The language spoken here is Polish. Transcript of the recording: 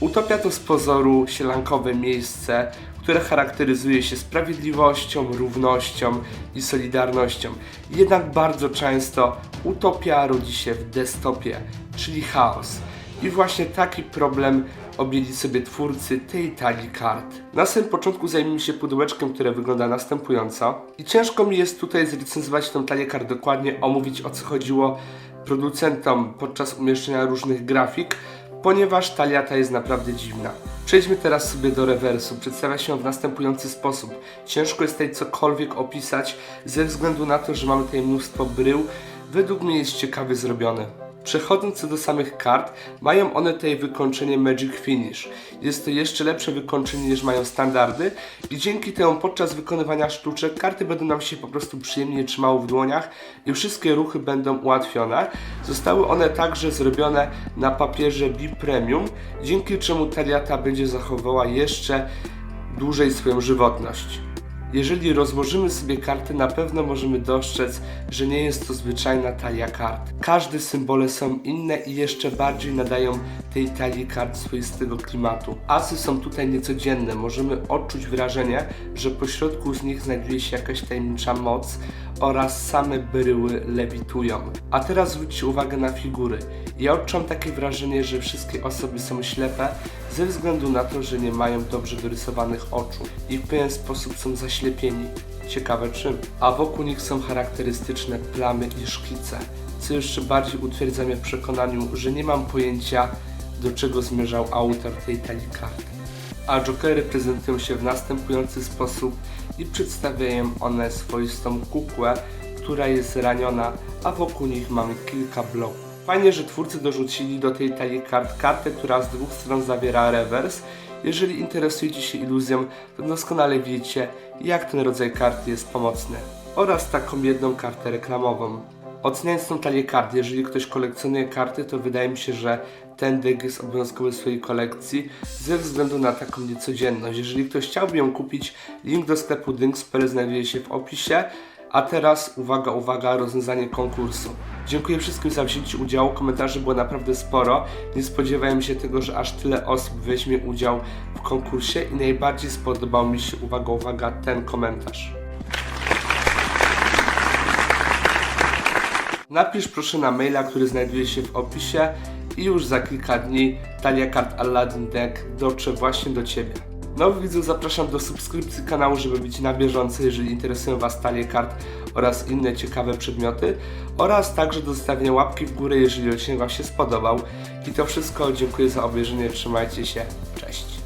Utopia to z pozoru sielankowe miejsce, które charakteryzuje się sprawiedliwością, równością i solidarnością. Jednak bardzo często utopia rodzi się w dystopie, czyli chaos. I właśnie taki problem objęli sobie twórcy tej talii kart. Na samym początku zajmijmy się pudełeczkiem, które wygląda następująco. I ciężko mi jest tutaj zrecenzować tę talię kart dokładnie, omówić o co chodziło producentom podczas umieszczenia różnych grafik, ponieważ talia ta jest naprawdę dziwna. Przejdźmy teraz sobie do rewersu. Przedstawia się w następujący sposób. Ciężko jest tutaj cokolwiek opisać ze względu na to, że mamy tutaj mnóstwo brył. Według mnie jest ciekawie zrobione. Przechodząc do samych kart, mają one tutaj wykończenie Magic Finish. Jest to jeszcze lepsze wykończenie niż mają standardy i dzięki temu podczas wykonywania sztuczek karty będą nam się po prostu przyjemnie trzymały w dłoniach i wszystkie ruchy będą ułatwione. Zostały one także zrobione na papierze B Premium, dzięki czemu talia ta będzie zachowała jeszcze dłużej swoją żywotność. Jeżeli rozłożymy sobie karty, na pewno możemy dostrzec, że nie jest to zwyczajna talia kart. Każde symbole są inne i jeszcze bardziej nadają tej talii kart swoistego klimatu. Asy są tutaj niecodzienne, możemy odczuć wrażenie, że pośrodku z nich znajduje się jakaś tajemnicza moc oraz same bryły lewitują. A teraz zwróćcie uwagę na figury. Ja odczuwam takie wrażenie, że wszystkie osoby są ślepe ze względu na to, że nie mają dobrze dorysowanych oczu i w pewien sposób są zaślepieni. Ciekawe czym. A wokół nich są charakterystyczne plamy i szkice, co jeszcze bardziej utwierdza mnie w przekonaniu, że nie mam pojęcia, do czego zmierzał autor tej talii kart a jokery prezentują się w następujący sposób i przedstawiają one swoistą kukłę, która jest raniona, a wokół nich mamy kilka bloków. Fajnie, że twórcy dorzucili do tej talii kart kartę, która z dwóch stron zawiera rewers. Jeżeli interesujecie się iluzją, to doskonale wiecie, jak ten rodzaj karty jest pomocny. Oraz taką jedną kartę reklamową. Oceniając tą talię kart, jeżeli ktoś kolekcjonuje karty, to wydaje mi się, że ten jest obowiązkowy w swojej kolekcji ze względu na taką niecodzienność. Jeżeli ktoś chciałby ją kupić, link do sklepu Dynks.pl znajduje się w opisie. A teraz uwaga, uwaga, rozwiązanie konkursu. Dziękuję wszystkim za wzięcie udziału, komentarzy było naprawdę sporo. Nie spodziewałem się tego, że aż tyle osób weźmie udział w konkursie i najbardziej spodobał mi się, uwaga, uwaga, ten komentarz. Napisz proszę na maila, który znajduje się w opisie i już za kilka dni talia kart Aladdin Deck dotrze właśnie do Ciebie. Nowych widzów zapraszam do subskrypcji kanału, żeby być na bieżąco, jeżeli interesują Was talie kart oraz inne ciekawe przedmioty oraz także do zostawienia łapki w górę, jeżeli odcinek Wam się spodobał. I to wszystko, dziękuję za obejrzenie, trzymajcie się, cześć.